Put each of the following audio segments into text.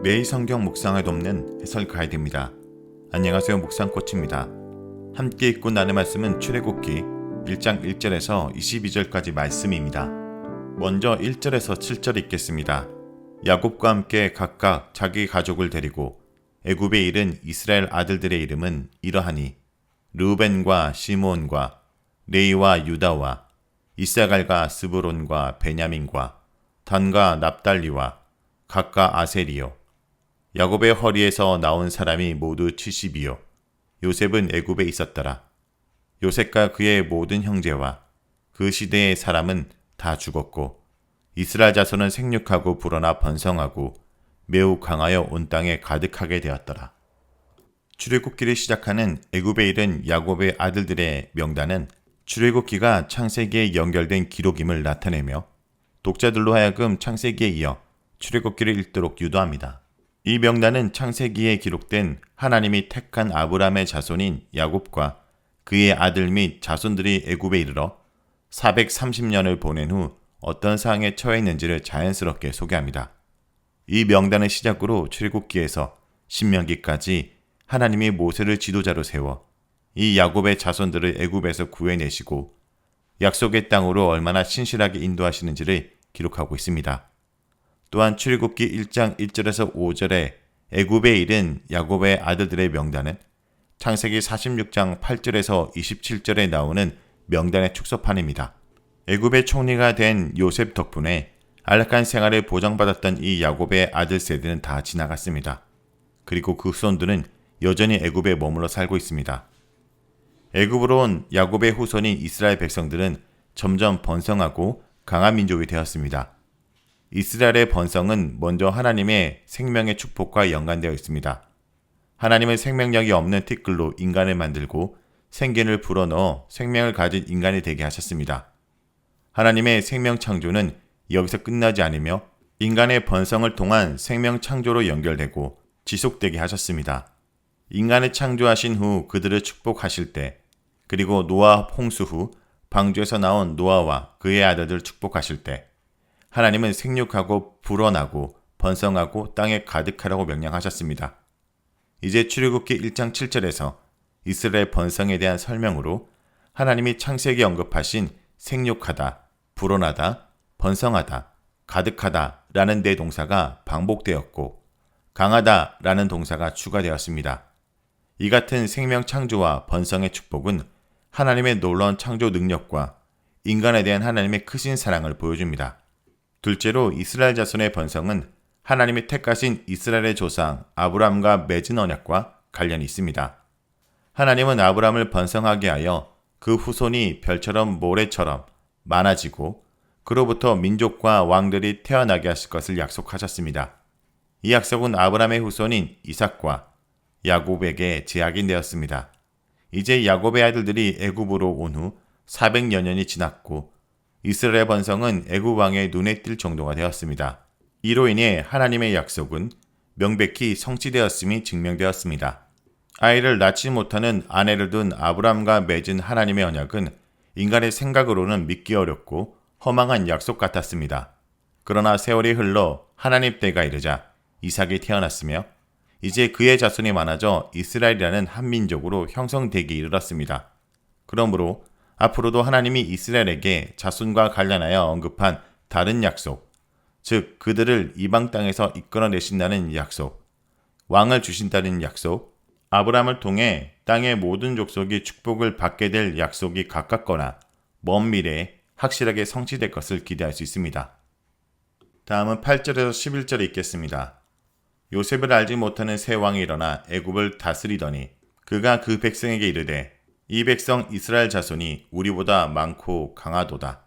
매일 성경 묵상을 돕는 해설 가이드입니다. 안녕하세요. 묵상코치입니다. 함께 읽고 나눌 말씀은 출애굽기 1장 1절에서 22절까지 말씀입니다. 먼저 1절에서 7절 읽겠습니다. 야곱과 함께 각각 자기 가족을 데리고 애굽에 이른 이스라엘 아들들의 이름은 이러하니 르우벤과 시므온과 레이와 유다와 이사갈과 스브론과 베냐민과 단과 납달리와 각각 아세리요 야곱의 허리에서 나온 사람이 모두 70이요 요셉은 애굽에 있었더라 요셉과 그의 모든 형제와 그 시대의 사람은 다 죽었고 이스라엘 자손은 생육하고 불어나 번성하고 매우 강하여 온 땅에 가득하게 되었더라. 출애굽기를 시작하는 애굽에 이른 야곱의 아들들의 명단은 출애굽기가 창세기에 연결된 기록임을 나타내며 독자들로 하여금 창세기에 이어 출애굽기를 읽도록 유도합니다. 이 명단은 창세기에 기록된 하나님이 택한 아브라함의 자손인 야곱과 그의 아들 및 자손들이 애굽에 이르러 430년을 보낸 후 어떤 상황에 처했는지를 자연스럽게 소개합니다. 이 명단의 시작으로 출애굽기에서 신명기까지 하나님이 모세를 지도자로 세워 이 야곱의 자손들을 애굽에서 구해내시고 약속의 땅으로 얼마나 신실하게 인도하시는지를 기록하고 있습니다. 또한 출애굽기 1장 1절에서 5절에 애굽에 이른 야곱의 아들들의 명단은 창세기 46장 8절에서 27절에 나오는 명단의 축소판입니다. 애굽의 총리가 된 요셉 덕분에 안락한 생활을 보장받았던 이 야곱의 아들 세대는 다 지나갔습니다. 그리고 그 후손들은 여전히 애굽에 머물러 살고 있습니다. 애굽으로 온 야곱의 후손인 이스라엘 백성들은 점점 번성하고 강한 민족이 되었습니다. 이스라엘의 번성은 먼저 하나님의 생명의 축복과 연관되어 있습니다. 하나님은 생명력이 없는 티끌로 인간을 만들고 생기를 불어넣어 생명을 가진 인간이 되게 하셨습니다. 하나님의 생명 창조는 여기서 끝나지 않으며 인간의 번성을 통한 생명 창조로 연결되고 지속되게 하셨습니다. 인간을 창조하신 후 그들을 축복하실 때, 그리고 노아 홍수 후 방주에서 나온 노아와 그의 아들들 축복하실 때, 하나님은 생육하고 불어나고 번성하고 땅에 가득하라고 명령하셨습니다. 이제 출애굽기 1장 7절에서 이스라엘 번성에 대한 설명으로 하나님이 창세기 언급하신 생육하다, 불어나다, 번성하다, 가득하다 라는 네 동사가 반복되었고 강하다 라는 동사가 추가되었습니다. 이 같은 생명 창조와 번성의 축복은 하나님의 놀라운 창조 능력과 인간에 대한 하나님의 크신 사랑을 보여줍니다. 둘째로 이스라엘 자손의 번성은 하나님이 택하신 이스라엘의 조상 아브라함과 맺은 언약과 관련이 있습니다. 하나님은 아브라함을 번성하게 하여 그 후손이 별처럼 모래처럼 많아지고 그로부터 민족과 왕들이 태어나게 하실 것을 약속하셨습니다. 이 약속은 아브라함의 후손인 이삭과 야곱에게 제약이 되었습니다. 이제 야곱의 아들들이 애굽으로 온 후 400여 년이 지났고 이스라엘 번성은 애굽 왕의 눈에 띌 정도가 되었습니다. 이로 인해 하나님의 약속은 명백히 성취되었음이 증명되었습니다. 아이를 낳지 못하는 아내를 둔 아브람과 맺은 하나님의 언약은 인간의 생각으로는 믿기 어렵고 허망한 약속 같았습니다. 그러나 세월이 흘러 하나님 때가 이르자 이삭이 태어났으며 이제 그의 자손이 많아져 이스라엘이라는 한민족으로 형성되기 이르렀습니다. 그러므로 앞으로도 하나님이 이스라엘에게 자손과 관련하여 언급한 다른 약속, 즉 그들을 이방 땅에서 이끌어내신다는 약속, 왕을 주신다는 약속, 아브라함을 통해 땅의 모든 족속이 축복을 받게 될 약속이 가깝거나 먼 미래에 확실하게 성취될 것을 기대할 수 있습니다. 다음은 8절에서 11절에 있겠습니다. 요셉을 알지 못하는 새 왕이 일어나 애굽을 다스리더니 그가 그 백성에게 이르되 이 백성 이스라엘 자손이 우리보다 많고 강하도다.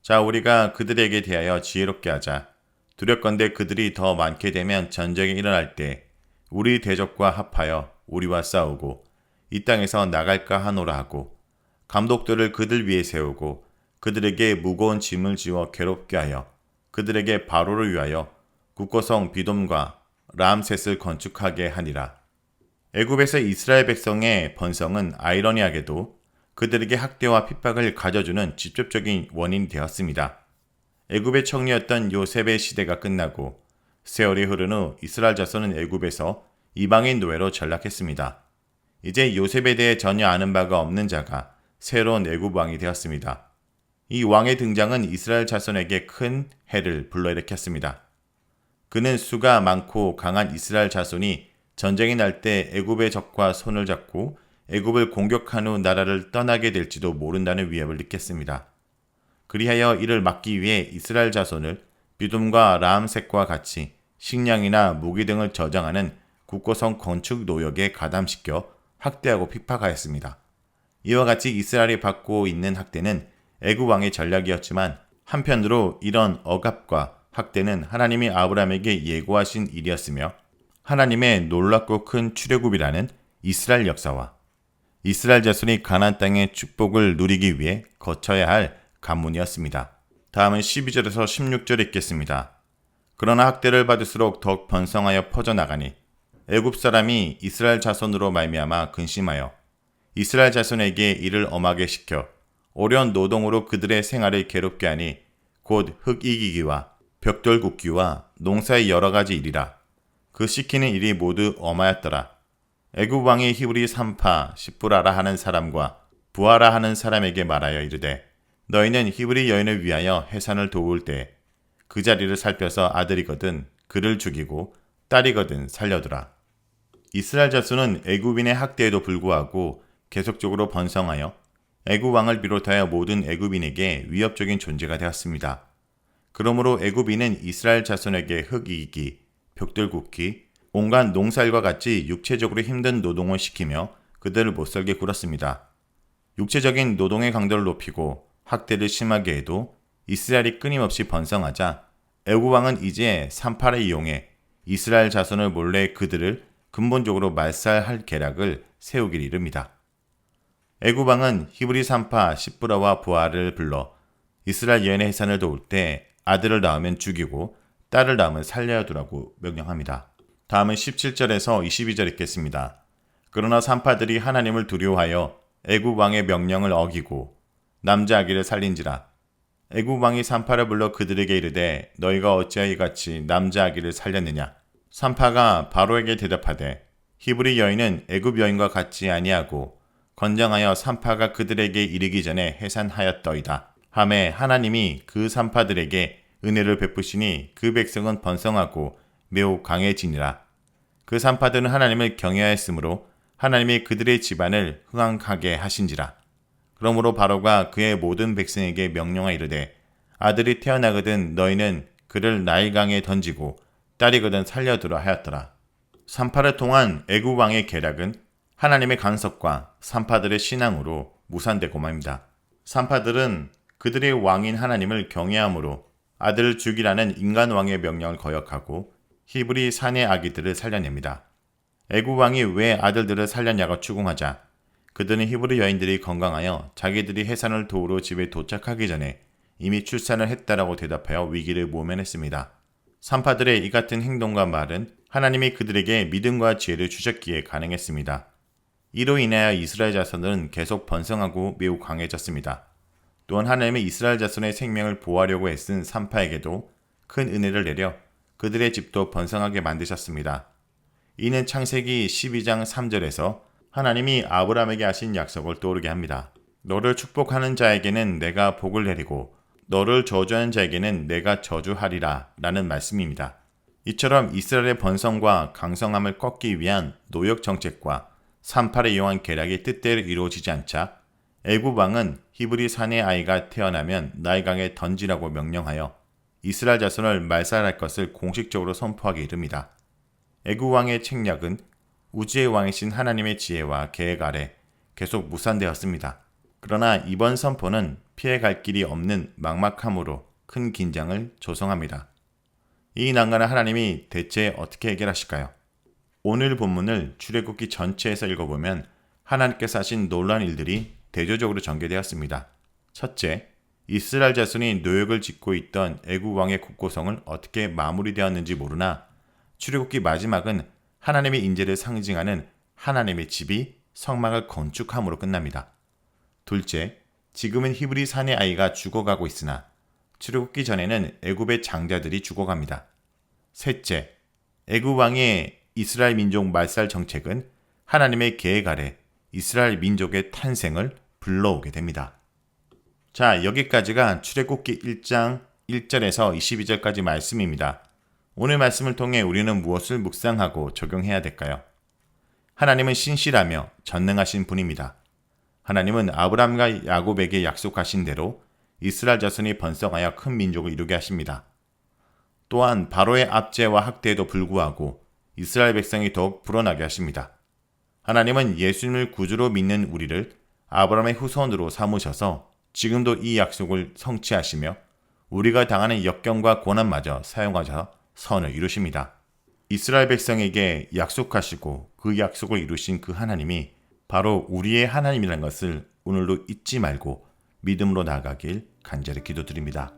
자 우리가 그들에게 대하여 지혜롭게 하자. 두렵건대 그들이 더 많게 되면 전쟁이 일어날 때 우리 대적과 합하여 우리와 싸우고 이 땅에서 나갈까 하노라 하고 감독들을 그들 위에 세우고 그들에게 무거운 짐을 지워 괴롭게 하여 그들에게 바로를 위하여 국고성 비돔과 람셋을 건축하게 하니라. 애굽에서 이스라엘 백성의 번성은 아이러니하게도 그들에게 학대와 핍박을 가져주는 직접적인 원인이 되었습니다. 애굽의 청리였던 요셉의 시대가 끝나고 세월이 흐른 후 이스라엘 자손은 애굽에서 이방인 노예로 전락했습니다. 이제 요셉에 대해 전혀 아는 바가 없는 자가 새로운 애굽 왕이 되었습니다. 이 왕의 등장은 이스라엘 자손에게 큰 해를 불러일으켰습니다. 그는 수가 많고 강한 이스라엘 자손이 전쟁이 날 때 애굽의 적과 손을 잡고 애굽을 공격한 후 나라를 떠나게 될지도 모른다는 위협을 느꼈습니다. 그리하여 이를 막기 위해 이스라엘 자손을 비둠과 라암색과 같이 식량이나 무기 등을 저장하는 국고성 건축 노역에 가담시켜 학대하고 핍박하였습니다. 이와 같이 이스라엘이 받고 있는 학대는 애굽 왕의 전략이었지만 한편으로 이런 억압과 학대는 하나님이 아브라함에게 예고하신 일이었으며 하나님의 놀랍고 큰 출애굽이라는 이스라엘 역사와 이스라엘 자손이 가나안 땅의 축복을 누리기 위해 거쳐야 할 관문이었습니다. 다음은 12절에서 16절 읽겠습니다. 그러나 학대를 받을수록 더욱 번성하여 퍼져나가니 애굽 사람이 이스라엘 자손으로 말미암아 근심하여 이스라엘 자손에게 이를 엄하게 시켜 오랜 노동으로 그들의 생활을 괴롭게 하니 곧 흙 이기기와 벽돌 굽기와 농사의 여러 가지 일이라 그 시키는 일이 모두 엄하였더라 애굽 왕이 히브리 삼파 시프라라 하는 사람과 부하라 하는 사람에게 말하여 이르되 너희는 히브리 여인을 위하여 해산을 도울 때 그 자리를 살펴서 아들이거든 그를 죽이고 딸이거든 살려두라. 이스라엘 자수는 애굽인의 학대에도 불구하고 계속적으로 번성하여 애굽 왕을 비롯하여 모든 애굽인에게 위협적인 존재가 되었습니다. 그러므로 애굽인은 이스라엘 자손에게 흙이기, 벽돌 굽기, 온갖 농살과 같이 육체적으로 힘든 노동을 시키며 그들을 못살게 굴었습니다. 육체적인 노동의 강도를 높이고 학대를 심하게 해도 이스라엘이 끊임없이 번성하자 애굽 왕은 이제 산파를 이용해 이스라엘 자손을 몰래 그들을 근본적으로 말살할 계략을 세우길 이릅니다. 애굽 왕은 히브리 산파 시브라와 부하를 불러 이스라엘 여인의 해산을 도울 때 아들을 낳으면 죽이고 딸을 낳으면 살려야 두라고 명령합니다. 다음은 17절에서 22절 읽겠습니다. 그러나 산파들이 하나님을 두려워하여 애굽 왕의 명령을 어기고 남자 아기를 살린지라 애굽 왕이 산파를 불러 그들에게 이르되 너희가 어찌하여 이같이 남자 아기를 살렸느냐 산파가 바로에게 대답하되 히브리 여인은 애굽 여인과 같이 아니하고 건장하여 산파가 그들에게 이르기 전에 해산하였더이다. 함에 하나님이 그 산파들에게 은혜를 베푸시니 그 백성은 번성하고 매우 강해지니라. 그 산파들은 하나님을 경외하였으므로 하나님이 그들의 집안을 흥황하게 하신지라. 그러므로 바로가 그의 모든 백성에게 명령하 이르되 아들이 태어나거든 너희는 그를 나일강에 던지고 딸이거든 살려두라 하였더라. 산파를 통한 애굽 왕의 계략은 하나님의 간섭과 산파들의 신앙으로 무산되고 맙니다. 산파들은 그들의 왕인 하나님을 경외함으로 아들을 죽이라는 인간 왕의 명령을 거역하고 히브리 산의 아기들을 살려냅니다. 애굽 왕이 왜 아들들을 살렸냐고 추궁하자 그들은 히브리 여인들이 건강하여 자기들이 해산을 도우러 집에 도착하기 전에 이미 출산을 했다라고 대답하여 위기를 모면했습니다. 산파들의 이 같은 행동과 말은 하나님이 그들에게 믿음과 지혜를 주셨기에 가능했습니다. 이로 인하여 이스라엘 자손은 계속 번성하고 매우 강해졌습니다. 또한 하나님의 이스라엘 자손의 생명을 보호하려고 애쓴 산파에게도 큰 은혜를 내려 그들의 집도 번성하게 만드셨습니다. 이는 창세기 12장 3절에서 하나님이 아브라함에게 하신 약속을 떠오르게 합니다. 너를 축복하는 자에게는 내가 복을 내리고 너를 저주하는 자에게는 내가 저주하리라 라는 말씀입니다. 이처럼 이스라엘의 번성과 강성함을 꺾기 위한 노역 정책과 산파를 이용한 계략이 뜻대로 이루어지지 않자 애굽 왕은 히브리 산의 아이가 태어나면 나일강에 던지라고 명령하여 이스라엘 자손을 말살할 것을 공식적으로 선포하게 이릅니다. 애굽 왕의 책략은 우주의 왕이신 하나님의 지혜와 계획 아래 계속 무산되었습니다. 그러나 이번 선포는 피해갈 길이 없는 막막함으로 큰 긴장을 조성합니다. 이 난간을 하나님이 대체 어떻게 해결하실까요? 오늘 본문을 출애굽기 전체에서 읽어보면 하나님께서 하신 놀라운 일들이 대조적으로 전개되었습니다. 첫째, 이스라엘 자손이 노역을 짓고 있던 애굽 왕의 국고성을 어떻게 마무리되었는지 모르나 출애굽기 마지막은 하나님의 인재를 상징하는 하나님의 집이 성막을 건축함으로 끝납니다. 둘째, 지금은 히브리 산의 아이가 죽어가고 있으나 출애굽기 전에는 애굽의 장자들이 죽어갑니다. 셋째, 애굽 왕의 이스라엘 민족 말살 정책은 하나님의 계획 아래 이스라엘 민족의 탄생을 불러오게 됩니다. 자, 여기까지가 출애굽기 1장 1절에서 22절까지 말씀입니다. 오늘 말씀을 통해 우리는 무엇을 묵상하고 적용해야 될까요? 하나님은 신실하며 전능하신 분입니다. 하나님은 아브라함과 야곱에게 약속하신 대로 이스라엘 자손이 번성하여 큰 민족을 이루게 하십니다. 또한 바로의 압제와 학대에도 불구하고 이스라엘 백성이 더욱 불어나게 하십니다. 하나님은 예수님을 구주로 믿는 우리를 아브라함의 후손으로 삼으셔서 지금도 이 약속을 성취하시며 우리가 당하는 역경과 고난마저 사용하셔 선을 이루십니다. 이스라엘 백성에게 약속하시고 그 약속을 이루신 그 하나님이 바로 우리의 하나님이라는 것을 오늘도 잊지 말고 믿음으로 나아가길 간절히 기도드립니다.